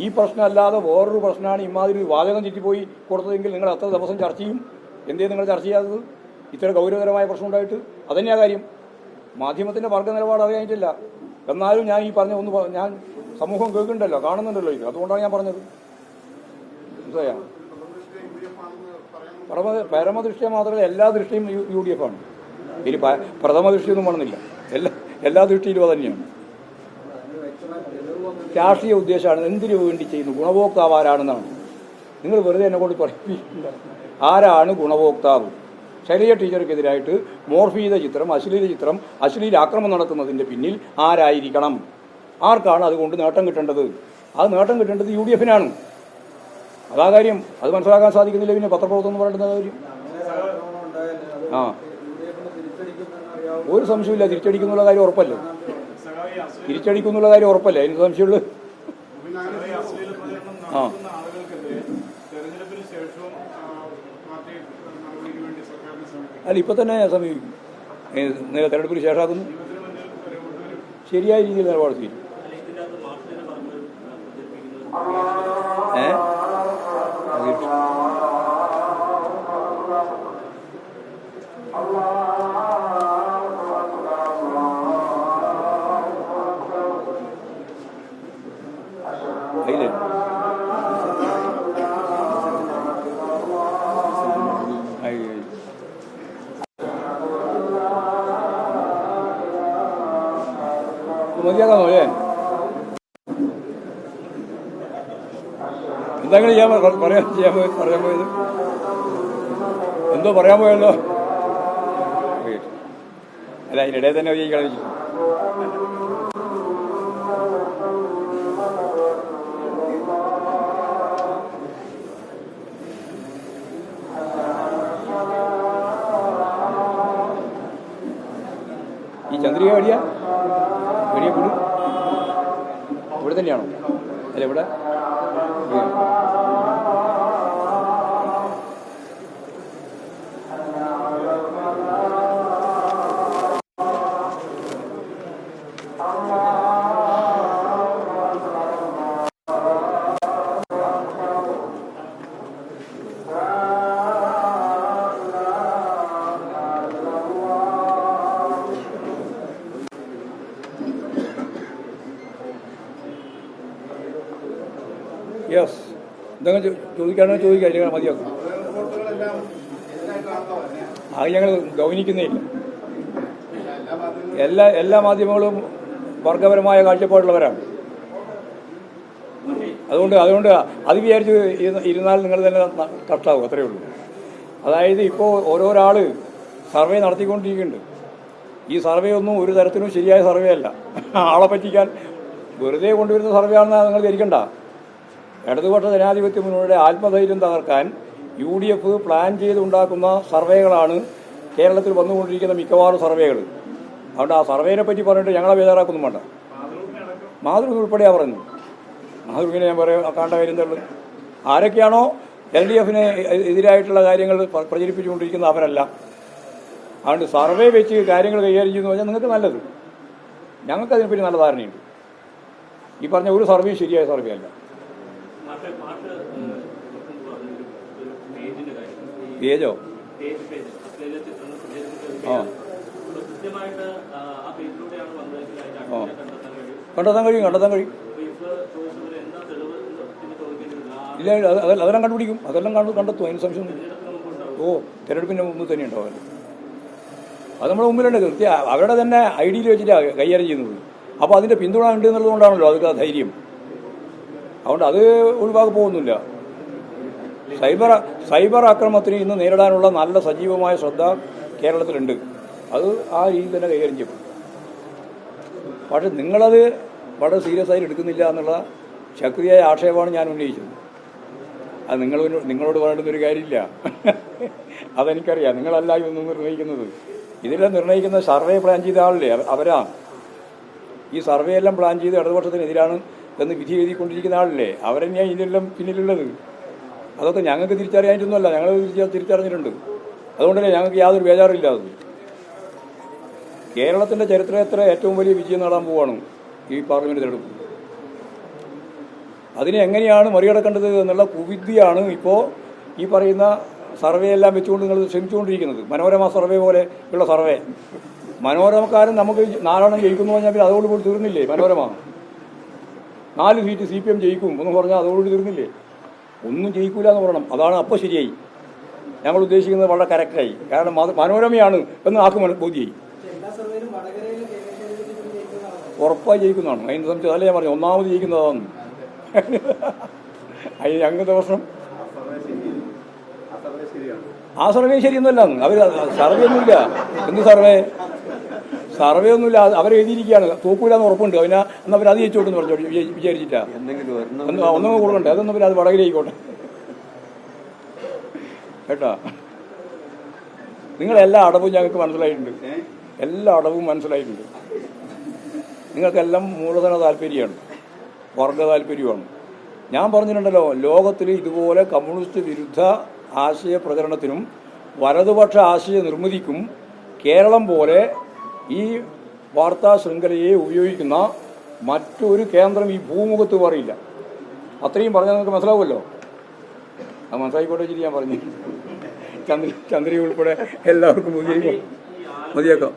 ഈ പ്രശ്നമല്ലാതെ വേറൊരു പ്രശ്നമാണ് ഇമാതിരി വാചകം ചുറ്റിപ്പോയി കൊടുത്തതെങ്കിൽ നിങ്ങൾ അത്ര ദിവസം ചർച്ച ചെയ്യും. എന്തേ നിങ്ങൾ ചർച്ച ചെയ്യാത്തത്? ഇത്ര ഗൗരവതരമായ പ്രശ്നം ഉണ്ടായിട്ട് അതന്നെയാ കാര്യം. മാധ്യമത്തിന്റെ വർഗ നിലപാട് അറിയാനിട്ടില്ല എന്നാലും ഞാൻ ഈ പറഞ്ഞ ഒന്ന് ഞാൻ സമൂഹം കേൾക്കുന്നുണ്ടല്ലോ കാണുന്നുണ്ടല്ലോ ഇത്. അതുകൊണ്ടാണ് ഞാൻ പറഞ്ഞത്. എന്തായാ പരമ പരമദൃഷ്ടിയ മാത്രമല്ല എല്ലാ ദൃഷ്ടിയും യു- ഡി എഫ് ആണ്. ഇനി പ്രഥമ ദൃഷ്ടിയൊന്നും വേണമെന്നില്ല. എല്ലാ എല്ലാ ദൃഷ്ടിയിലും അത് തന്നെയാണ്. രാഷ്ട്രീയ ഉദ്ദേശമാണ്. എന്തിനു വേണ്ടി ചെയ്യുന്നു? ഗുണഭോക്താവ് ആരാണെന്നാണ് നിങ്ങൾ വെറുതെ എന്നെ കൊണ്ട് പറയിപ്പിക്കില്ല ആരാണ് ഗുണഭോക്താവ്? ശൈലജ ടീച്ചർക്കെതിരായിട്ട് മോർഫ് ചെയ്ത ചിത്രം അശ്ലീല ചിത്രം അശ്ലീല ആക്രമം നടത്തുന്നതിന്റെ പിന്നിൽ ആരായിരിക്കണം? ആർക്കാണ് അതുകൊണ്ട് നേട്ടം കിട്ടേണ്ടത്? അത് നേട്ടം കിട്ടേണ്ടത് യു ഡി എഫിനാണ്. അതാ കാര്യം. അത് മനസ്സിലാക്കാൻ സാധിക്കുന്നില്ല പിന്നെ പത്രപ്രവർത്തനം എന്ന് പറയുന്ന കാര്യം? ആ. ഒരു സംശയമില്ല തിരിച്ചടിക്കുന്നുള്ള കാര്യം ഉറപ്പല്ലേ? തിരിച്ചടിക്കുന്നുള്ള കാര്യം ഉറപ്പല്ലേ? അതിന് സംശയമുള്ളൂ. ആ. അല്ല ഇപ്പൊ തന്നെ സമീപിക്കും. നേരെ തെരഞ്ഞെടുപ്പിന് ശേഷമാക്കുന്നു. ശരിയായ രീതിയിൽ നിലപാട് സ്വീകരിക്കും. ഏ? മതിയാകാമോ അല്ലേ എന്തെങ്കിലും ചെയ്യാൻ പറയാൻ ചെയ്യാൻ പോയി പറയാൻ പോയത്? എന്തോ പറയാൻ പോയല്ലോ. അല്ല അതിനിടയിൽ തന്നെ ഉപയോഗിക്കണം വെച്ചു ഈ ചന്ദ്രിക എവിടെയാ? ഇവിടെ തന്നെയാണോ അല്ല ഇവിടെ ഉം. യെസ് എന്തെങ്കിലും ചോദിക്കാണെങ്കിൽ ചോദിക്കാം. അല്ലെങ്കിൽ മതിയാക്കും. അത് ഞങ്ങൾ ഗൗനിക്കുന്നേ ഇല്ല എല്ലാ എല്ലാ മാധ്യമങ്ങളും വർഗപരമായ കാഴ്ചപ്പാടുള്ളവരാണ്. അതുകൊണ്ട് അതുകൊണ്ട് അത് വിചാരിച്ച് ഇരുന്ന- ഇരുന്നാൽ നിങ്ങൾ തന്നെ കഷ്ടാവും അത്രയേ ഉള്ളൂ. അതായത് ഇപ്പോൾ ഓരോരാൾ സർവേ നടത്തിക്കൊണ്ടിരിക്കുന്നുണ്ട്. ഈ സർവേ ഒന്നും ഒരു തരത്തിലും ശരിയായ സർവേ അല്ല. ആളെ പറ്റിക്കാൻ വെറുതെ കൊണ്ടുവരുന്ന സർവേ ആണെന്ന് നിങ്ങൾ ധരിക്കണ്ട. ഇടതുപക്ഷ ജനാധിപത്യ മുന്നണിയുടെ ആത്മധൈര്യം തകർക്കാൻ യു ഡി എഫ് പ്ലാൻ ചെയ്തുണ്ടാക്കുന്ന സർവേകളാണ് കേരളത്തിൽ വന്നുകൊണ്ടിരിക്കുന്ന മിക്കവാറും സർവേകൾ. അതുകൊണ്ട് ആ സർവേനെ പറ്റി പറഞ്ഞിട്ട് ഞങ്ങളെ ബേജാറാക്കൊന്നും വേണ്ട. മാതൃഭൂമി ഉൾപ്പെടെയാണ് പറഞ്ഞു. മാതൃഭൂമിനെ ഞാൻ പറയാം കാണ്ട കാര്യം തള്ളു ആരൊക്കെയാണോ എൽ ഡി എഫിന് എതിരായിട്ടുള്ള കാര്യങ്ങൾ പ്ര- പ്രചരിപ്പിച്ചുകൊണ്ടിരിക്കുന്ന അവരല്ല. അതുകൊണ്ട് സർവേ വെച്ച് കാര്യങ്ങൾ കൈകാര്യം ചെയ്യുന്നു പറഞ്ഞാൽ നിങ്ങൾക്ക് നല്ലത്. ഞങ്ങൾക്ക് അതിനെപ്പറ്റി നല്ല ധാരണയുണ്ട്. ഈ പറഞ്ഞ ഒരു സർവേ ശരിയായ സർവേ അല്ല പാട്ട് പാട്ട് പറഞ്ഞൊരു ഒരു പേജിന്റെ കാര്യം ഈ പേജോ പേജ് പേജ് അശ്ലീല ചിത്രങ്ങൾ പ്രചരിപ്പിച്ച ആ. ഒരു പ്രകൃത്യമായിട്ട് ആ ആ പേജിലൂടെയാണ് വന്നതെങ്കിൽ അതിന്റെ ആ. അടിമനെ കണ്ടെത്താൻ കഴിയും കണ്ടെത്താൻ കഴിയും കണ്ടെത്താൻ കഴിയും അപ്പൊ ഇപ്പൊ എന്താ തെളിവ് കണ്ടെത്താൻ കഴിയും. ചോദിക്കേണ്ടതില്ല ആ ഇല്ല ഇല്ല, അത് അത് അതെല്ലാം കണ്ടുപിടിക്കും. അതെല്ലാം കണ്ടു കണ്ടെത്തും അതിന് സംശയം ഓ തിരഞ്ഞെടുപ്പിന്റെ മുമ്പ് തന്നെ ഉണ്ടാവും അത്. നമ്മുടെ മുമ്പിലുണ്ട് കൃത്യ അവരുടെ തന്നെ ഐഡിയയിൽ വെച്ചിട്ടാണ് കൈകാര്യം ചെയ്യുന്നത്. അപ്പോൾ അതിന്റെ പിന്തുണ ഉണ്ട് എന്നുള്ളതുകൊണ്ടാണല്ലോ അതൊക്കെ ആ ധൈര്യം. അതുകൊണ്ട് അത് ഒഴിവാക്കി പോകുന്നില്ല. സൈബർ സൈബർ ആക്രമണത്തിന് ഇന്ന് നേരിടാനുള്ള നല്ല സജീവമായ ശ്രദ്ധ കേരളത്തിലുണ്ട്. അത് ആ രീതിയിൽ തന്നെ കൈകാര്യം ചെയ്യും. പക്ഷെ നിങ്ങളത് വളരെ സീരിയസ് ആയിട്ട് എടുക്കുന്നില്ല എന്നുള്ള ശക്തിയായ ആക്ഷേപമാണ് ഞാൻ ഉന്നയിച്ചത്. അത് നിങ്ങൾ നിങ്ങളോട് പറയേണ്ടുന്ന ഒരു കാര്യമില്ല. അതെനിക്കറിയാം. നിങ്ങളല്ല ഇതൊന്നും നിർണയിക്കുന്നത് ഇതെല്ലാം നിർണയിക്കുന്ന സർവേ പ്ലാൻ ചെയ്ത ആളല്ലേ? അവ- അവരാ. ഈ സർവേ എല്ലാം പ്ലാൻ ചെയ്ത് ഇടതുപക്ഷത്തിനെതിരാണ് എന്ന് വിധി എഴുതിക്കൊണ്ടിരിക്കുന്ന ആളില്ലേ? അവരെന്നെയാണ് ഇതിനെല്ലാം പിന്നിലുള്ളത്? അതൊക്കെ ഞങ്ങൾക്ക് തിരിച്ചറിയാനിട്ടൊന്നുമല്ല ഞങ്ങൾ തിരിച്ച- തിരിച്ചറിഞ്ഞിട്ടുണ്ട്. അതുകൊണ്ടല്ലേ ഞങ്ങൾക്ക് യാതൊരു ബേജാറില്ല അത് കേരളത്തിന്റെ ചരിത്രത്തിലെ ഏറ്റവും വലിയ വിജയം നേടാൻ പോവാണ് ഈ പാർലമെന്റ് തിരഞ്ഞെടുപ്പ്. അതിനെ എങ്ങനെയാണ് മറികടക്കേണ്ടത് എന്നുള്ള കുവിദ്യയാണ് ഇപ്പോൾ ഈ പറയുന്ന സർവേ എല്ലാം വെച്ചുകൊണ്ട് നിങ്ങൾ ശ്രമിച്ചുകൊണ്ടിരിക്കുന്നത്. മനോരമ സർവേ പോലെ ഉള്ള സർവേ. മനോരമക്കാരൻ നമുക്ക് നാലെണ്ണം ജയിക്കുന്നു പറഞ്ഞാൽ പിന്നെ അതോടുകൂടി തീർന്നില്ലേ മനോരമ? നാല് സീറ്റ് സി പി എം ജയിക്കും എന്ന് പറഞ്ഞാൽ അതോടുകൂടി തീർന്നില്ലേ? ഒന്നും ജയിക്കൂല എന്ന് പറയണം. അതാണ് അപ്പോൾ ശരിയായി. ഞങ്ങൾ ഉദ്ദേശിക്കുന്നത് വളരെ കറക്റ്റായി കാരണം മനോരമയാണ് എന്ന് ആക്ക് ബോധ്യായി. ഉറപ്പായി ജയിക്കുന്നതാണ്. അതിന് സംബന്ധിച്ച് അതല്ലേ ഞാൻ പറഞ്ഞു ഒന്നാമത് ജയിക്കുന്നതാണ്. അതിന് അങ്ങനത്തെ പ്രശ്നം? ആ സർവേ ശരിയൊന്നുമല്ല. അവർ സർവേ ഒന്നുമില്ല. എന്ത് സർവേ? സർവേ ഒന്നുമില്ല അവർ അവരെഴുതിയിരിക്കുകയാണ് തോക്കൂലെന്ന് ഉറപ്പുണ്ട്. അവന് എന്നാൽ അവർ അത് ജയിച്ചോട്ടെന്ന് പറഞ്ഞു. വിചാരിച്ചിട്ടാ ഒന്ന് ഒന്നും കൊടുക്കണ്ടേ. അതൊന്നും പിന്നെ അത് വടകരയിക്കോട്ടെ കേട്ടാ? നിങ്ങളെല്ലാ അടവും ഞങ്ങൾക്ക് മനസ്സിലായിട്ടുണ്ട്. എല്ലാ അടവും മനസ്സിലായിട്ടുണ്ട്. നിങ്ങൾക്കെല്ലാം മൂലധന താല്പര്യമാണ്. വർഗ താല്പര്യമാണ്. ഞാൻ പറഞ്ഞിട്ടുണ്ടല്ലോ ലോകത്തിൽ ഇതുപോലെ കമ്മ്യൂണിസ്റ്റ് വിരുദ്ധ ആശയ പ്രചരണത്തിനും വലതുപക്ഷ ആശയ നിർമ്മിതിക്കും കേരളം പോലെ ഈ വാർത്താ ശൃംഖലയെ ഉപയോഗിക്കുന്ന മറ്റൊരു കേന്ദ്രം ഈ ഭൂമുഖത്ത് പറയില്ല അത്രയും പറഞ്ഞാൽ നിങ്ങൾക്ക് മനസ്സിലാവുമല്ലോ? അത് മനസ്സിലായിക്കോട്ടെ വെച്ചിട്ട് ഞാൻ പറഞ്ഞു. ചന്ദ്ര ചന്ദ്രി ഉൾപ്പെടെ എല്ലാവർക്കും മതിയാക്കാം?